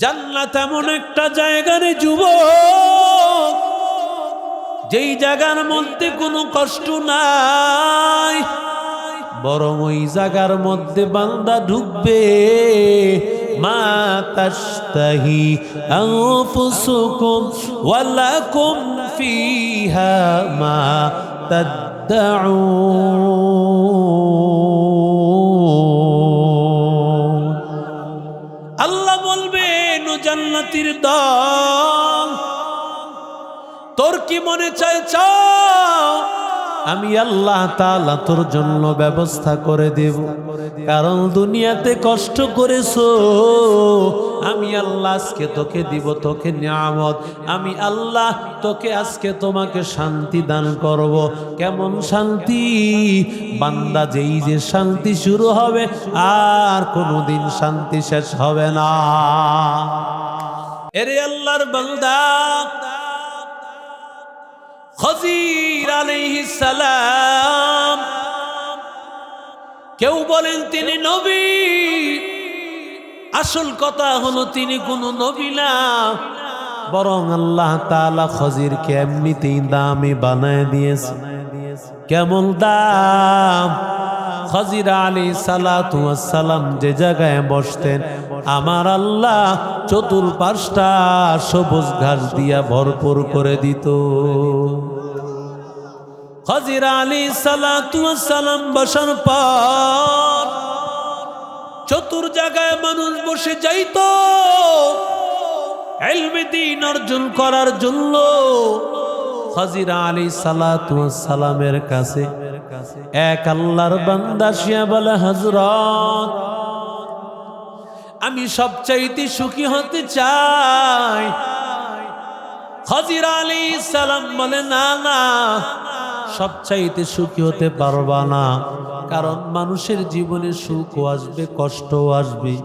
জান্নাত এমন একটা জায়গার যুবক, যেই জায়গার মধ্যে কোনো কষ্ট নাই, বরং ওই জায়গার মধ্যে বান্দা ঢুকবে। মা তাস্তাহি ওয়ালাকুম ফিহা মা তাদউন জান্নাতির দল তোর কি মনে চায় চাও? আমি আল্লাহ তাআলা তোর জন্য ব্যবস্থা করে দেব। কারণ দুনিয়াতে কষ্ট করেছ। আমি আল্লাহ আজকে তোকে দিব, তোকে নিয়ামত। আমি আল্লাহ তোকে আজকে তোমাকে শান্তি দান করব। কেমন শান্তি? বান্দা যেই যে শান্তি শুরু হবে, আর কোনোদিন শান্তি শেষ হবে না। এরে আল্লাহর বান্দা খজির আলাইহিস সালাম। কেউ বলেন তিনি নবী। আসল কথা হলো তিনি কোনো নবী না। বরং আল্লাহ তালা খজিরকে এমনিতেই দামি বানায় দিয়েছে। কেমন দাম? খজির আলী সালাম যে জায়গায় বসতেন, আমার আল্লাহ চতুর্পাশটা সবুজ ঘাস দিয়া ভরপুর করে দিত। খজির আলী সালাম বসার পর চতুর জায়গায় মানুষ বসে যাইতো। দিন অর্জন করার জন্য হাজিরা আলী সালামের কাছে এক আল্লাহর বান্দা শিয়া বলে হজরত আমি সবচাইতে সুখী হতে চাই। হজির আলী সালাম বলে, না না সবচাইতে সুখী হতে পারবা না। কারণ মানুষের জীবনে সুখও আসবে কষ্টও আসবে।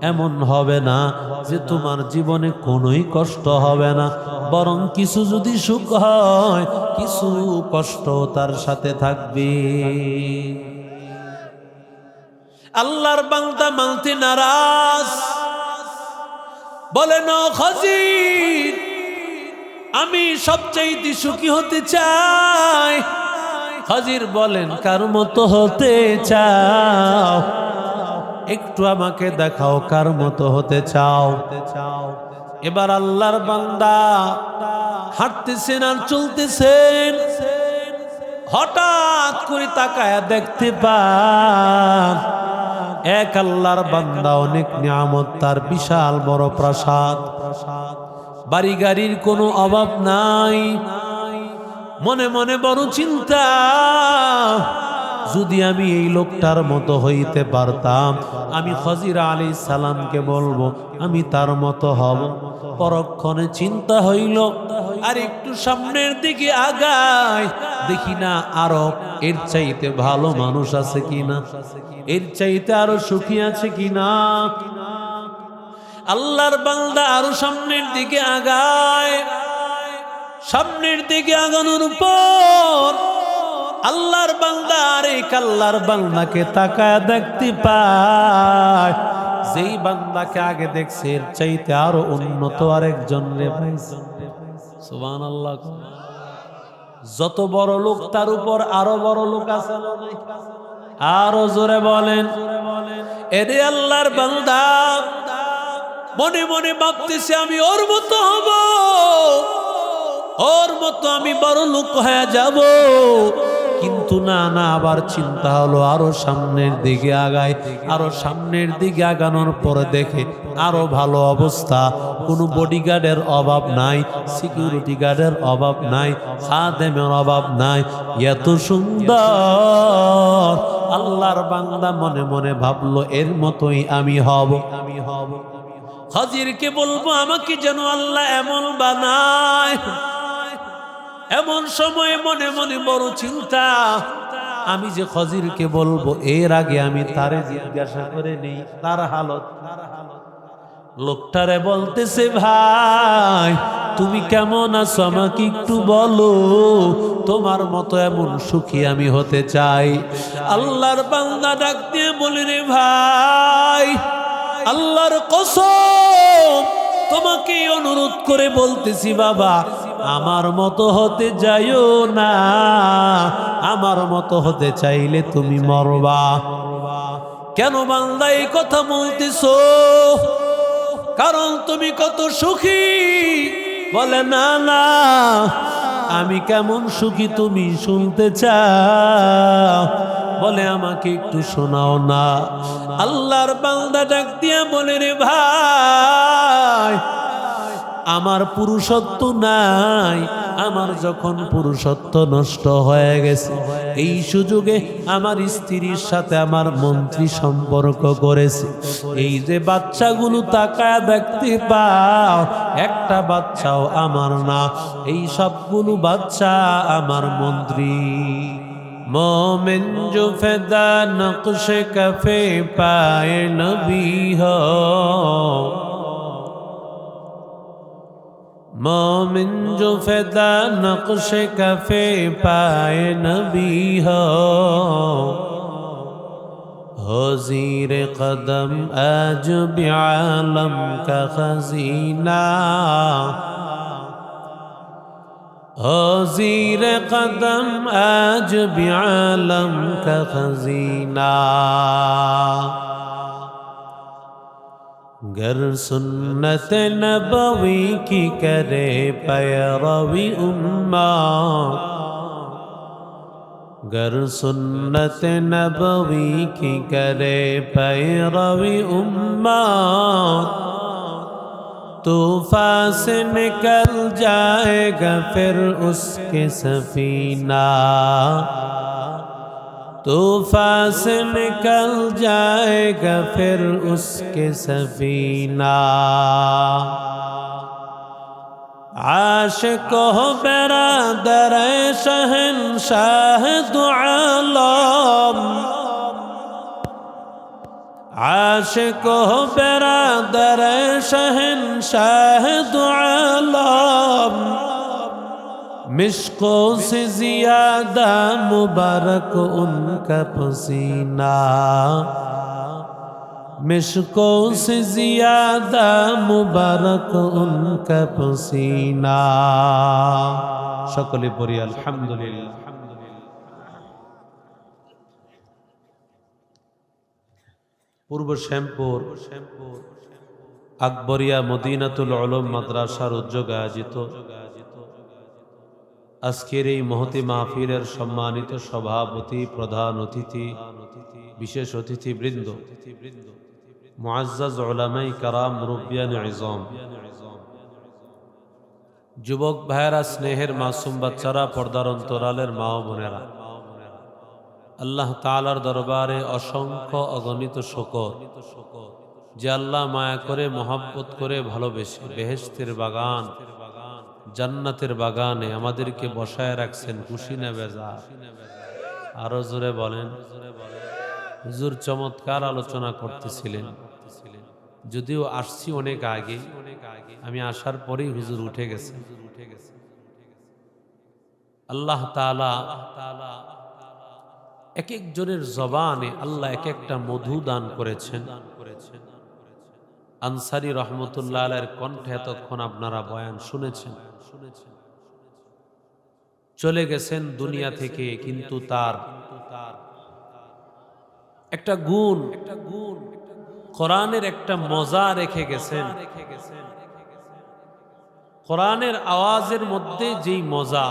এমন হবে না যে তোমার জীবনে কোনোই কষ্ট হবে না। বরং কিছু যদি সুখ হয়, কিছু কষ্ট তার সাথে থাকবে। আল্লাহর বাংলা মালতে নারাজ। বলেন খজির আমি সবচাইতে সুখী হতে চাই। হাজির বলেন, কার মতো হতে চাও? একটু আমাকে দেখাও, কার মতো হতে চাও? এবার আল্লাহর বান্দা হাঁটতেছেন আর চলতেছেন। হঠাৎ করে তাকায় দেখতে পান, এক আল্লাহর বান্দা অনেক নিয়ামত, তার বিশাল বড় প্রাসাদ। বাড়ি গাড়ির কোনো অভাব নাই। মনে মনে বড় চিন্তা, যদি আমি এই লোকটার মতো হইতে পারতাম, আমি খজির আলী সালামকে বলব, আমি তার মতো হব। পরক্ষণে চিন্তা হইল, আর একটু সামনের দিকে আগায়, দেখি না আরও এর চাইতে ভালো মানুষ আছে কিনা, এর চাইতে আরও সুখী আছে কিনা। আল্লাহর বান্দা আরও সামনের দিকে আগায়। সামনের দিকে আগানোর পর আল্লাহর বান্দা আর এই কাল্লার বান্দাকে তাকায় দেখতে পায়। যেই বান্দাকে আগে দেখছে, এর চাইতে আরও উন্নত আরেকজন রে পাইছে সুবহান আল্লাহ যত বড় লোক, তার উপর আরও বড় লোক আছে? আরও জোরে বলেন। এরে আল্লাহর বান্দা মনে মনে ভাবতেছে আমি ওর মতো হব। ওর মতো আমি বড় লোক হয়ে যাব। কিন্তু না না, আবার চিন্তা হলো, আরও সামনের দিকে আগায়, আরও সামনের দিকে আগানোর পরে দেখে আরও ভালো অবস্থা। কোনো বডিগার্ডের অভাব নাই সিকিউরিটি গার্ডের অভাব নাই, খাদেমের অভাব নাই। এত সুন্দর। আল্লাহর বাংলা মনে মনে ভাবলো, এর মতোই আমি হব আমি হব। হাজিরকে বলব, আমাকে যেন আল্লাহ এমন বানায়। এমন সময় মনে মনে বড় চিন্তা, আমি যে খজিরকে বলব, এর আগে আমি তারে জিজ্ঞাসা করে নেই, তার হালত। লোকটারে বলতেছে, ভাই, তুমি কেমন আছো? আমাকে একটু বলো, তোমার মতো এমন সুখী আমি হতে চাই। আল্লাহর বান্দা ডাক দিয়ে বলি, রে ভাই আল্লাহর কসম অনুরোধ করে বলতেছি, বাবা, আমার মতো হতে যাইও না। আমার মতো হতে চাইলে তুমি মরবা। কেন বান্দা এই কথা বলতেছো? কারণ তুমি কত সুখী। বলে, না না, আমি কেমন সুখী তুমি শুনতে চাও। বলে আমাকে একটু শোনাও না। আল্লাহর বান্দা ডাক দিয়া বলে, রে ভাই, আমার পুরুষত্ব নাই। আমার যখন পুরুষত্ব নষ্ট হয়ে গেছে, এই সুযোগে আমার স্ত্রীর সাথে আমার মন্ত্রী সম্পর্ক করেছে। এই যে বাচ্চাগুলো তাকায় দেখতে পাও, একটা বাচ্চাও আমার না। এই সবগুলো বাচ্চা আমার মন্ত্রী। मोमिन जो फिदा नक्श कफे पाए नबी हो मोमिन जो फिदा नक्श कफे पाए नबी हो हजीर कदम आज भी आलम का खजीना زیر قدم آج بعالم کا خزینہ گر سنت نبوی کی کرے پیروی امہ گر سنت نبوی کی کرے پیروی امہ तूफ़ान से निकल जाएगा फिर उसके सफीना। तूफ़ान से निकल जाएगा फिर उसके सफीना। आशिक हो बरादर शहनशाह दुआलम। عاشق ہو برادر شہن شاہ دعالم مشکوں سے زیادہ مبارک ان کا پسینہ مشکوں سے زیادہ مبارک ان کا پسینہ شکل پوری الحمدللہ পূর্ব শ্যামপুর, আকবরিয়া মদিনাতুল আলম মাদ্রাসার উদ্যোগে আয়োজিত। আজকের এই মহতি মাহফিলের সম্মানিত সভাপতি, প্রধান অতিথি, বিশেষ অতিথি বৃন্দ মুআজ্জাজ ওলামাই কারাম মুরব্বিয়ান ইজম। যুবক ভাইয়েরা, স্নেহের মাসুম বাচ্চারা, পর্দার অন্তরালের মা বোনেরা আল্লাহ তালার দরবারে অসংখ্য অগণিত শকর, যে আল্লাহ মায়া করে, মহাব্বত করে ভালোবেসে বেহেস্তের বাগান, জান্নাতের বাগানে আমাদেরকে বসায় রাখছেন খুশি না বেজা। আরও জোরে বলেন, হুজুর চমৎকার আলোচনা করতেছিলেন। যদিও আসছি অনেক আগে, আমি আসার পরেই হুজুর উঠে গেছে। আল্লাহ তালা এক একজনের জবানে আল্লাহ এক একটা মধু দান করেছেন। আনসারি রহমতুল্লাহ আলের কণ্ঠে এতক্ষণ আপনারা বয়ান শুনেছেন। চলে গেছেন দুনিয়া থেকে, কিন্তু তার একটা গুণ একটা গুণ, কোরআনের একটা মজা রেখে গেছেন। কোরআনের আওয়াজের মধ্যে যেই মজা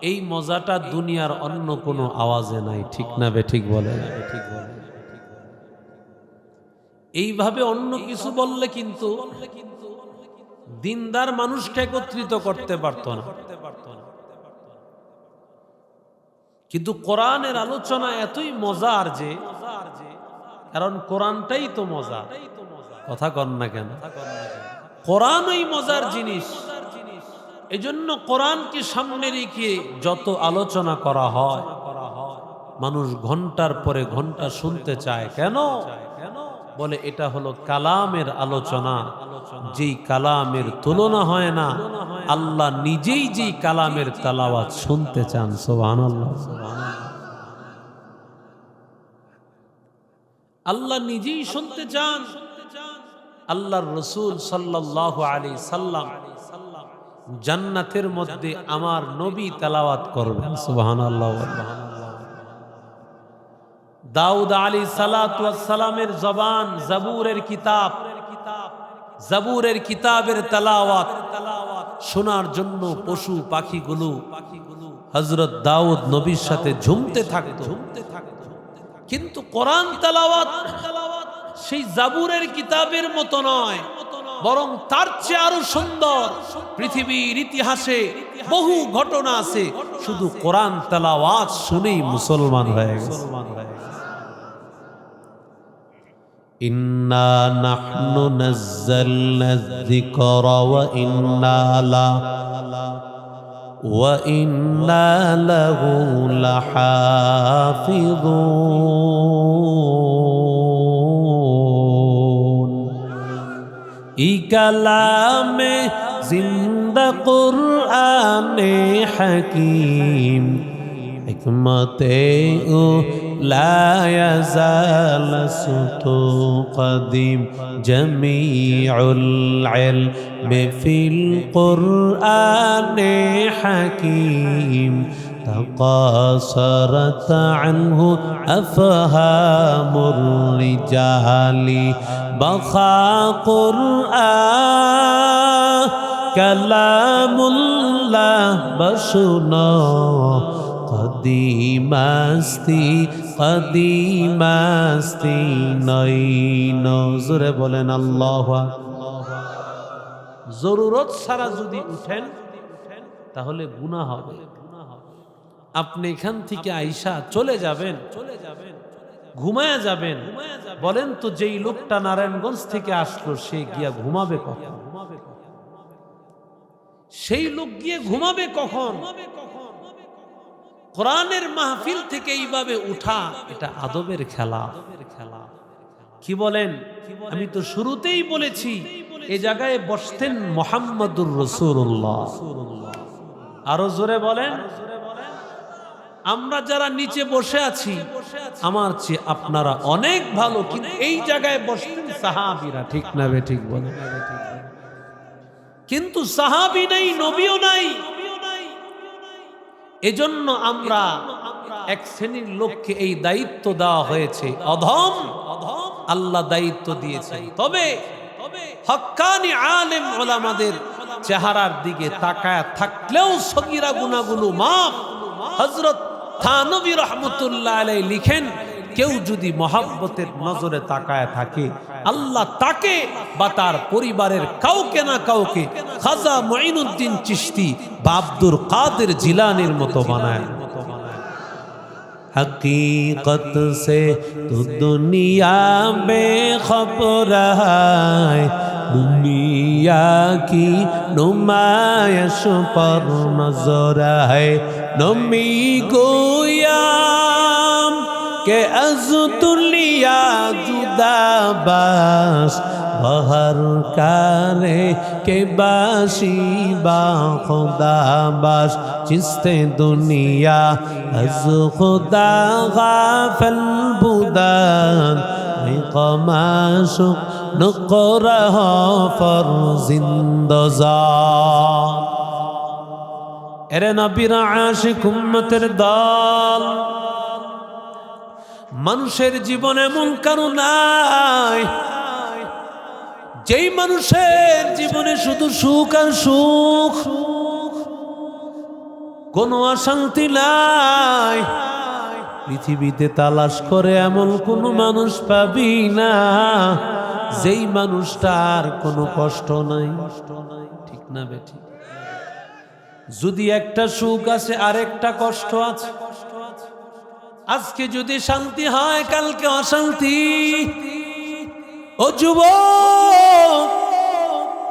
এই মজাটা দুনিয়ার অন্য কোনো আওয়াজে নাই, ঠিক না বে ঠিক বলে? ঠিক বলে এইভাবে অন্য কিছু বললে কিন্তু দিনদার মানুষকে একত্রিত করতে পারত না। কিন্তু কোরআনের আলোচনা এতই মজার যে, কারণ কোরআনটাই তো মজা। কথা কন না কেন? কোরআনই মজার জিনিস। এজন্য কোরআনকে সামনে রেখে যত আলোচনা করা হয়, মানুষ ঘণ্টার পরে ঘণ্টা শুনতে চায়। কেন? বলে এটা হলো কালামের আলোচনা। যেই কালামের তুলনা হয় না, আল্লাহ নিজেই যেই কালামের তালাওয়াত শুনতে চান সোহান আল্লাহ নিজেই শুনতে চান। আল্লাহর রসুল সাল্লাহ আলী সাল্লাম জান্নাতের মধ্যে আমার নবী তেলাওয়াত করবেন। সুবাহান আল্লাহ দাউদ আলী সালামের জবান জাবুরের কিতাব, জাবুরের কিতাবের তেলাওয়াত শোনার জন্য পশু পাখিগুলো হজরত দাউদ নবীর সাথে ঝুমতে থাকতো। কিন্তু কোরআন তালাওয়াত সেই জাবুরের কিতাবের মতো নয়। বরং তার চেয়ে আরো সুন্দর পৃথিবীর ইতিহাসে বহু ঘটনা আছে শুধু কোরআন তেলাওয়াত শুনেই মুসলমান হয়ে গেছে إنا نحن نزلنا الذكر وإنا لا وإنا له لحافظون کلام زندہ قرآن حکیم حکمت أو لا يزال ستو قديم جميع العلم في القرآن حكيم تقاصرت عنه أفهام الرجال بخى قرآن كلام الله بشنا কদিমাস্তি কদিমাস্তি নই নজরে বলেন আল্লাহ জরুরত ছাড়া যদি উঠেন তাহলে গুনাহ হবে আপনি এখান থেকে আইসা চলে যাবেন চলে যাবেন ঘুমায়া যাবেন। বলেন তো যেই লোকটা নারায়ণগঞ্জ থেকে আসলো, সে গিয়া ঘুমাবে কখন? সেই লোক গিয়ে ঘুমাবে কখন? কোরআনের মাহফিল থেকে এইভাবে উঠা, এটা আদবের খেলা। খেলা কি বলেন? আমি তো শুরুতেই বলেছি, এ জায়গায় বসতেন মোহাম্মদুর রসুল্লাহ আরও জোরে বলেন। আমরা যারা নিচে বসে আছি, আমার চেয়ে আপনারা অনেক ভালো, কিন্তু এই জায়গায় বসতেন সাহাবিরা। ঠিক না বে, ঠিক বলে? কিন্তু সাহাবি নাই, নবীও নাই। এজন্য আমরা এক শ্রেণির লোককে এই দায়িত্ব দেওয়া হয়েছে। অধম অধম আল্লাহ দায়িত্ব দিয়েছেন। তবে হক্কানি আলেম ওলামাদের চেহারার দিকে তাকায় থাকলেও সগিরা গুনাগুলো মাপ হজরত থানবী রহমতুল্লাহ আলাই লিখেন, কেউ যদি মহাব্বতের নজরে তাকায় থাকে, আল্লাহ তাকে বা তার পরিবারের কাউকে না কাউকে খাজা মঈনুদ্দিন চিস্তি বাবদুর কাদের জিলানের মতো বানায়। हकीकत से तो दुनिया में खबर है दुनिया की नुमाइश पर नजर है नमी गोयाम के अज दुनिया जुदा বহর কারে কে বাসি বা খোদা বাস চিস্তে দুনিয়া, আজ খোদা গাফল বুদান কমাশুক নকরহ ফর জিন্দজা এরে নবীরা আশিক উম্মতের দল, মানুষের জীবনে এমন কারণ নাই যেই মানুষের জীবনে শুধু সুখ আর সুখ, কোনো অশান্তি নাই। পৃথিবীতে তালাশ করে এমন কোনো মানুষ পাবি না, যেই মানুষটার কোনো কষ্ট নাই। কষ্ট নাই ঠিক না বেঠি? যদি একটা সুখ আছে, আরেকটা কষ্ট আছে। আজকে যদি শান্তি হয়, কালকে অশান্তি। ও যুব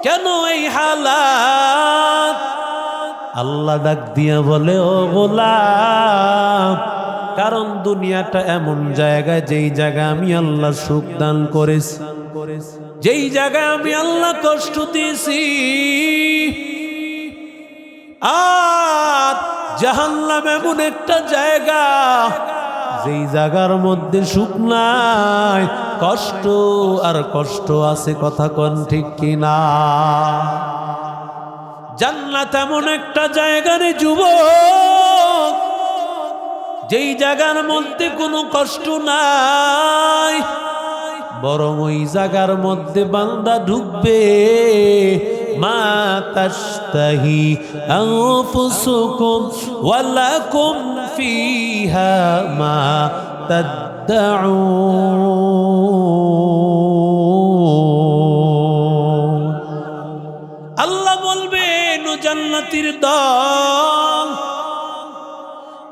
কেন এই হালাত? আল্লাহ ডাক দিয়া বলে, ও গোলাম, কারণ দুনিয়াটা এমন জায়গা, যেই জায়গায় আমি আল্লাহ সুখ দান করেছি। যেই জায়গায় আমি আল্লাহ কষ্ট দিয়েছি। আর জাহান্নাম এমন একটা জায়গা যেই জায়গার মধ্যে সুখ নাই, কষ্ট আর কষ্ট আছে কথা কন ঠিক কিনা? জান্নাত এমন একটা জায়গা রে যুবক, যেই জায়গার মধ্যে কোনো কষ্ট নাই, বরং ওই জায়গার মধ্যে বান্দা ঢুকবে। মা তাস্তাহি আনফুসুকুম ওয়ালাকুম ফিহা মা তাদউন আল্লাহ বলবেন জান্নাতির দল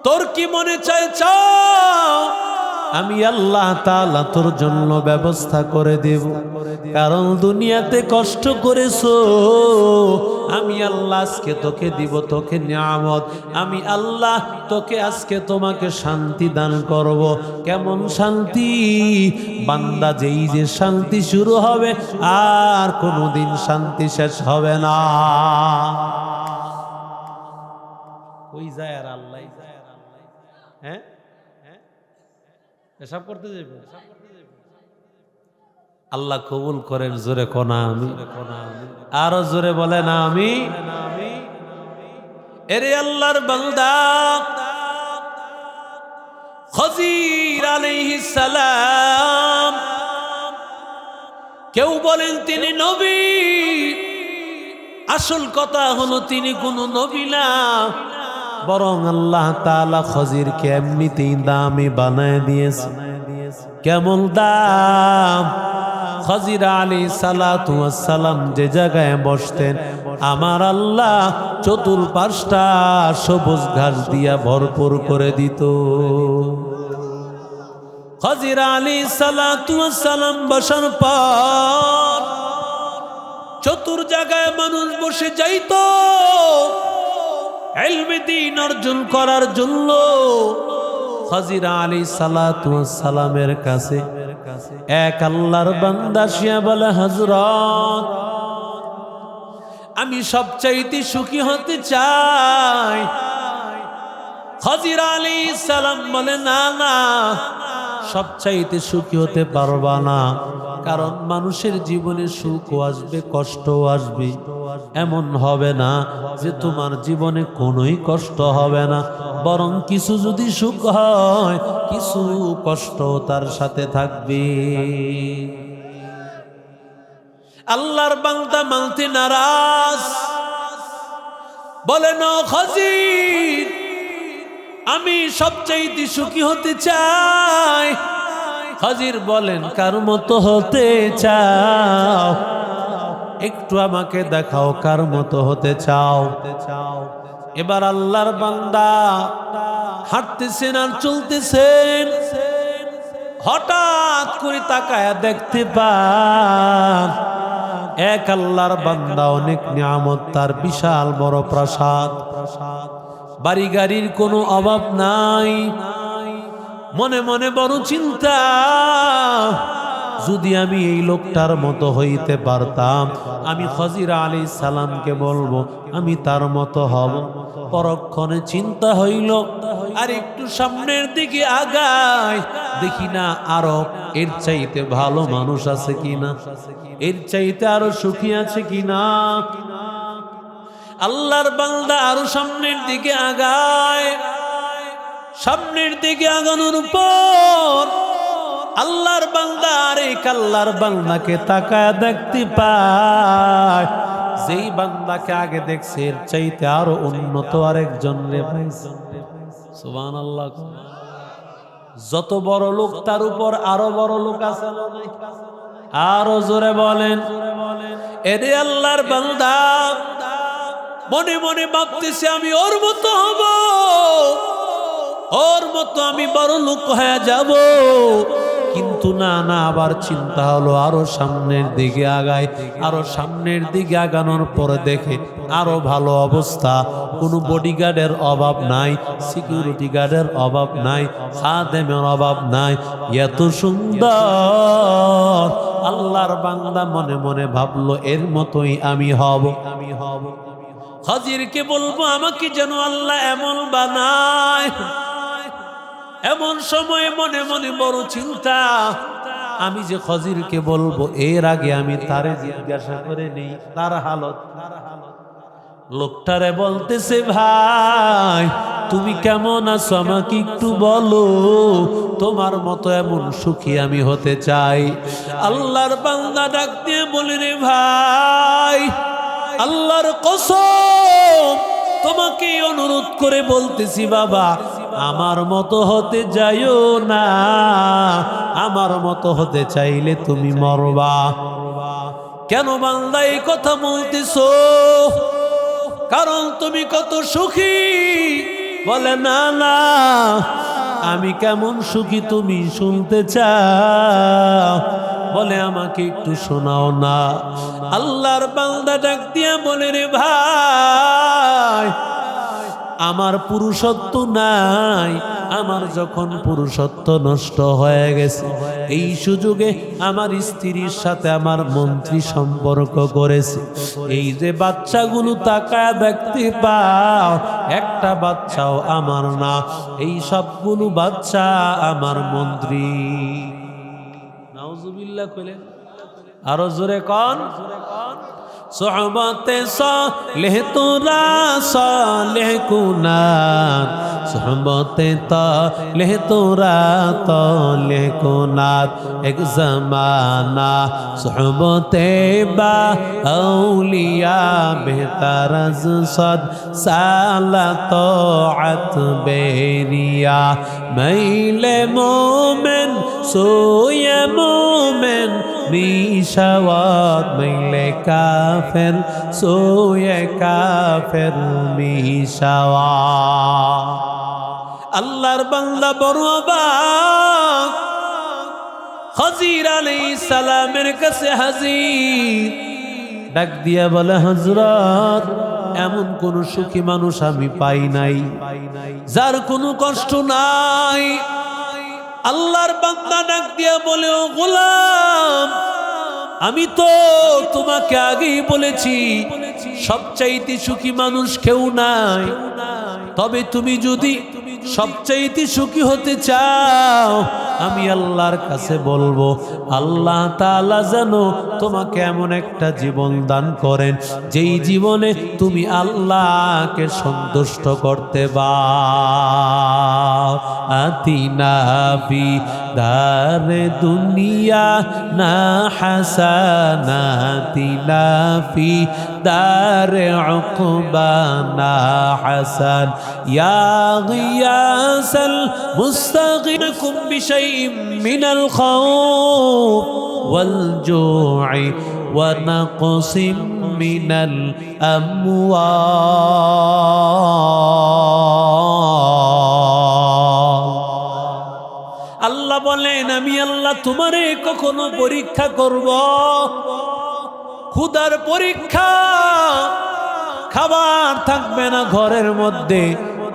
তোর কি মনে চায়? চাও। আমি আল্লাহ তাআলা তোর জন্য ব্যবস্থা করে দেব। কারণ দুনিয়াতে কষ্ট করেছ, আমি আল্লাহ আজকে তোকে দিব, তোকে নিয়ামত। আমি আল্লাহ তোকে আজকে তোমাকে শান্তি দান করব। কেমন শান্তি? বান্দা যেই যে শান্তি শুরু হবে, আর কোনোদিন শান্তি শেষ হবে না। ওই যায় আর আল্লাহ হ্যাঁ এসব করতে যাবে আল্লাহ কবুল করেন, জোরে কোনা আমি। আরও জোরে বলে না আমি। এরে আল্লাহর বান্দা, খজির আলাইহিস সালাম। কেউ বলেন তিনি নবী, আসল কথা হলো তিনি কোনো নবী না। বরং আল্লাহ তাআলা খজিরকে এমনিতেই দামি বানায় দিয়েছে। কেমন দাম? খজির আলী সালাম যে জায়গায় বসতেন, আমার আল্লাহ চতুর্পাশটা সবুজ ঘাস দিয়া ভরপুর করে দিত। খজির আলী সালাম বসার পর চতুর জায়গায় মানুষ বসে যাইতো। দিন অর্জন করার জন্য হাজিরা আলী সালাতু সালামের কাছে এক আল্লাহর বান্দা শিয়া বলে হজরত আমি সবচাইতে সুখী হতে চাই। হাজিরা আলী সালাম বলে, না না সবচাইতে সুখী হতে পারবা না। কারণ মানুষের জীবনে সুখও আসবে কষ্টও আসবে। এমন হবে না যে তোমার জীবনে কোনোই কষ্ট হবে না। বরং কিছু যদি সুখ হয়, কিছু কষ্ট তার সাথে থাকবে। আল্লাহর বাংলা মানতে নারাজ। বলেন খজির আমি সবচাইতে সুখী হতে চাই। হাজির বলেন, কার মতো হতে চাও? একটু আমাকে দেখাও, কার মতো হতে চাও? এবার আল্লাহর বান্দা হাঁটতেছেন আর চলতেছেন। হঠাৎ করে তাকায় দেখতে পান, এক আল্লাহর বান্দা অনেক নিয়ামত, তার বিশাল বড় প্রাসাদ। বাড়ি গাড়ির কোনো অভাব নাই। মনে মনে বড় চিন্তা, যদি আমি এই লোকটার মতো হইতে পারতাম, আমি খজিরা আলী সালামকে বলব, আমি তার মতো হব। পরক্ষণে চিন্তা হইল, আর একটু সামনের দিকে আগায়, দেখি না আরও এর চাইতে ভালো মানুষ আছে কিনা, এর চাইতে আরও সুখী আছে কিনা। আল্লাহর বান্দা আরও সামনের দিকে আগায়। সামনের দিকে আগানোর পর আল্লাহর বান্দা আর এক আল্লাহর বান্দাকে তাকায় দেখতে পায়। যেই বান্দাকে আগে দেখছে, এর চাইতে আরও উন্নত আরেকজন রে সুবান আল্লাহ যত বড় লোক, তার উপর আরও বড় লোক আছে? আরও জোরে বলেন। এরে আল্লাহর বান্দা মনে মনে ভাবতেছে, আমি ওর মতো হব। ওর মতো আমি বড় লোক হয়ে যাব। কিন্তু না না, আবার চিন্তা হলো, আরও সামনের দিকে আগায়। আরও সামনের দিকে আগানোর পরে দেখে আরও ভালো অবস্থা। কোনো বডিগার্ডের অভাব নাই সিকিউরিটি গার্ডের অভাব নাই, খাদেমের অভাব নাই। এত সুন্দর। আল্লাহর বাংলা মনে মনে ভাবলো, এর মতোই আমি হব আমি হব। হাজিরকে বলব, আমাকে যেন আল্লাহ এমন বানায়। এমন সময় মনে মনে বড় চিন্তা। আমি যে খজিরকে বলব, এর আগে আমি তারে জিজ্ঞাসা করে নেই, তার হালত। লোকটারে বলতেছে, ভাই, তুমি কেমন আছো? আমাকে একটু বলো, তোমার মতো এমন সুখী আমি হতে চাই। আল্লাহর বান্দা ডাক দিয়ে বলি, রে ভাই আল্লাহর কসম, তোমাকে অনুরোধ করে বলতেছি, বাবা, আমার মতো হতে যাইও না। আমার মতো হতে চাইলে তুমি মরবা। কেন বান্দা এই কথা বলতেছো? কারণ তুমি কত সুখী। বলে, না না, আমি কেমন সুখী তুমি শুনতে চাও। বলে আমাকে একটু শোনাও না। আল্লাহর বান্দা ডাক দিয়া বলে, রে ভাই, আমার পুরুষত্ব নাই। আমার যখন পুরুষত্ব নষ্ট হয়ে গেছে, এই সুযোগে আমার স্ত্রীর সাথে আমার মন্ত্রী সম্পর্ক করেছে। এই যে বাচ্চাগুলো তাকায় দেখতে পাও, একটা বাচ্চাও আমার না। এই সবগুলো বাচ্চা আমার মন্ত্রী। নাউজুবিল্লাহ কইলেন আরও জোরে কন। সোহবতে সালেহ তোরা সালেহ কুনাত সোহবতে তালেহ তোরা তালেহ কুনাত এক জমানা সোহবতে বা আউলিয়া বেহতার সদ সালা তোআত বেরিয়া মাইলে মোমেন সোয়ে মোমেন মিশাওয়াত মাইলে কাফের সোয়ে কাফের মিশাওয়াত আল্লাহর বান্দা বড় অবাক। হজির আলাইহিস সালামের কাছে হাজির। ডাক দিয়া বলে হজরত এমন কোন সুখী মানুষ আমি পাই নাই। যার কোনো কষ্ট নাই। আল্লাহর বান্দা ডাক দিয়া বলে, ও গোলাম, আমি তো তোমাকে আগেই বলেছি, সবচাইতে সুখী মানুষ কেউ নাই। তবে তুমি যদি সবচাইতে সুখী হতে চাও, আমি আল্লাহর কাছে বলব, আল্লাহ তালা যেন তোমাকে এমন একটা জীবন দান করেন, যেই জীবনে তুমি আল্লাহকে সন্তুষ্ট করতে বা আতিনা دار دنيانا حسناتنا في دار عقبانا حسن. يا غياث المستغنكم بشيء من الخوف والجوع ونقص من الأموال. বলেন, আমি আল্লাহ তোমারে কখনো পরীক্ষা করব। ক্ষুদার পরীক্ষা খাবার থাকবে না ঘরের মধ্যে।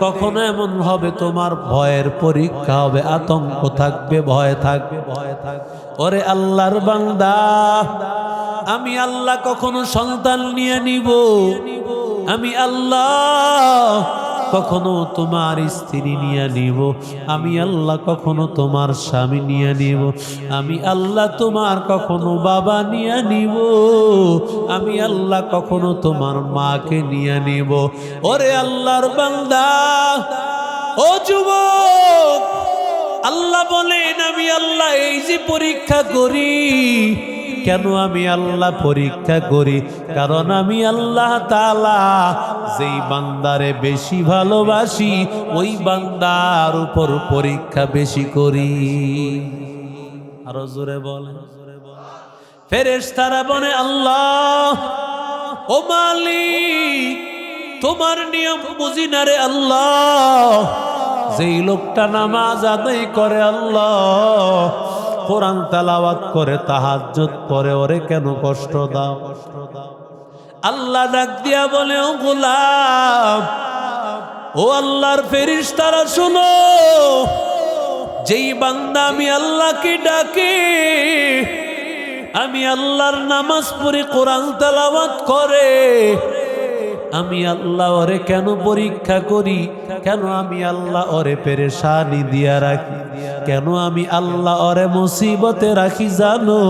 কখনো এমন হবে তোমার ভয়ের পরীক্ষা হবে, আতঙ্ক থাকবে, ভয় থাকবে ভয় থাকবে। ওরে আল্লাহর বান্দা, আমি আল্লাহ কখনো সন্তান নিয়ে নিব। আমি আল্লাহ কখনো তোমার স্ত্রী নিয়ে নিব, আমি আল্লাহ কখনো তোমার স্বামী নিয়ে নিব, আমি আল্লাহ তোমার কখনো বাবা নিয়ে নিব, আমি আল্লাহ কখনো তোমার মাকে নিয়ে নিব। ওরে আল্লাহর বান্দা, ও যুবক, আল্লাহ বলেন, আমি আল্লাহ এই যে পরীক্ষা করি কেন আমি আল্লাহ পরীক্ষা করি? কারণ আমি আল্লাহ তালা যেই বান্দারে বেশি ভালোবাসি, ওই বান্দার উপর পরীক্ষা বেশি করি। আরও জোরে বলে ফেরেস তারা বলে, আল্লাহ, ও মালিক, তোমার নিয়ম বুঝি না রে আল্লাহ। যেই লোকটা নামাজ আদায় করে আল্লাহ কোরআন তালাওয়াত করে তাহাজ্জুদ পরে ওরে কেন কষ্ট দাও? আল্লাহ ডাক দিয়া বলে, ও গোলাম, ও আল্লাহর ফেরিস তারা শুনো, যেই বান্দা আমি আল্লাহকে ডাকে, আমি আল্লাহর নামাজ পড়ে কোরআন তালাওয়াত করে আমি আল্লাহ ওরে কেন পরীক্ষা করি? কেন আমি আল্লাহ ওরে পেরেশানি দিয়া রাখি? কেন আমি আল্লাহ ওরে মুসিবতে রাখি জানো?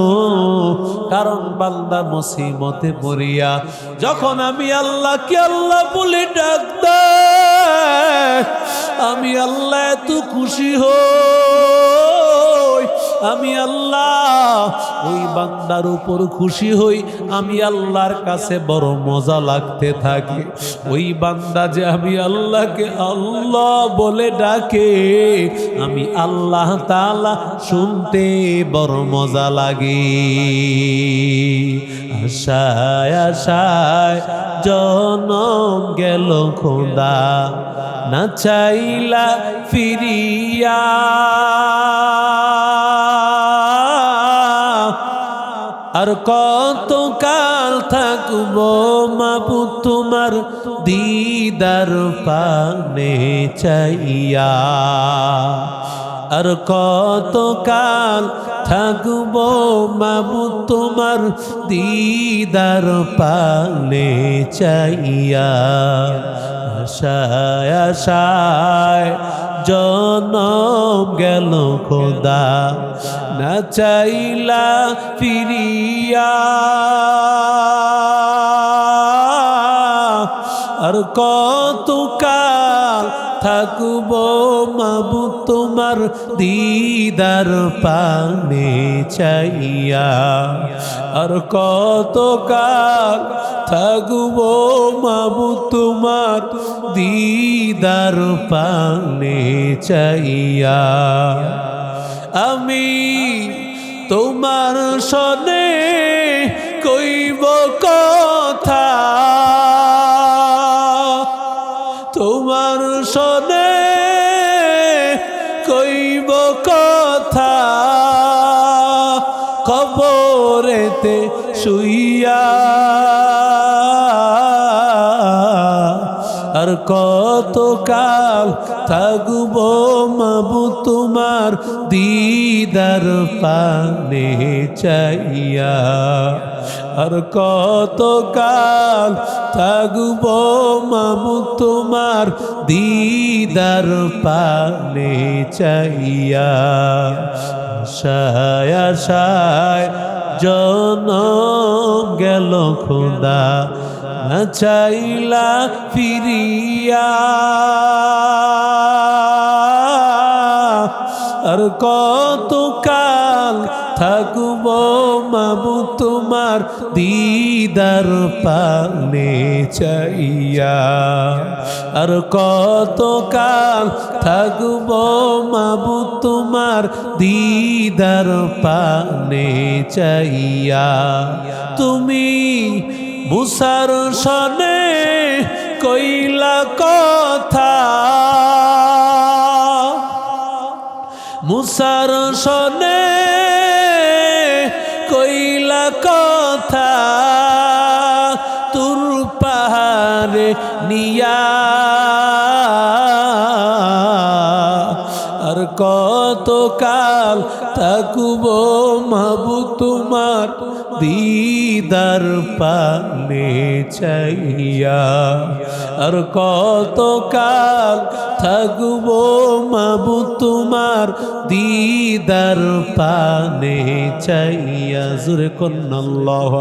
কারণ বান্দা মুসিবতে পড়িয়া যখন আমি আল্লাহ কে আল্লাহ বলে ডাক আমি আল্লাহ এত খুশি হই, আমি আল্লাহ ওই বান্দার উপর খুশি হই, আমি আল্লাহর কাছে বড় মজা লাগতে থাকি। ওই বান্দা যে আমি আল্লাহকে আল্লাহ বলে ডাকে, আমি আল্লাহ তালা শুনতে বড় মজা লাগে। আশায় আশায় জনম গেল খোদা, না চাইলা ফিরিয়া। আর কত কাল থাকব মাবু তোমার দিদার পানে চাইয়া। আর কত কাল থাকব মাবু তোমার দিদার পানে চাইয়া। আশায় আশায় জনম গেল খোদা, না চাইলা ফিরিয়া। আর কত কাল থাকব মাবু তোমার দিদার পানে চাইয়া। আর কত কাল থাকব মাবু তোমার দিদার পানে চাইয়া। আমি তোমার সনে কইব কথা। তোমার সনে কইব কথা। খবরেতে শুইয়া আর কত কাল থাকব মাবু তোমার দিদার পানে চাইয়া? আর কত কাল থাকব মাবু তোমার দিদার পানে চাইয়া? আশায় আশায় জনম গেল খোদা চাইলা ফিরিয়া। আর কত কাল থাকব মাবু তোমার দিদার পানে চাইয়া। আর কত কাল থাকব মাবু তোমার দিদার পানে চাইয়া। তুমি মুসার সনে কইলা কথা। মুসার সনে কইলা কথা তুর পাহাড়ে নিয়া। আর কত কাল থাকব মাবু তোমার দিদার পানে চাইয়া। আর কত কাল থাকব মাবু তোমার দিদার পানে চাইয়া। জুরে কন্যাল্লাহ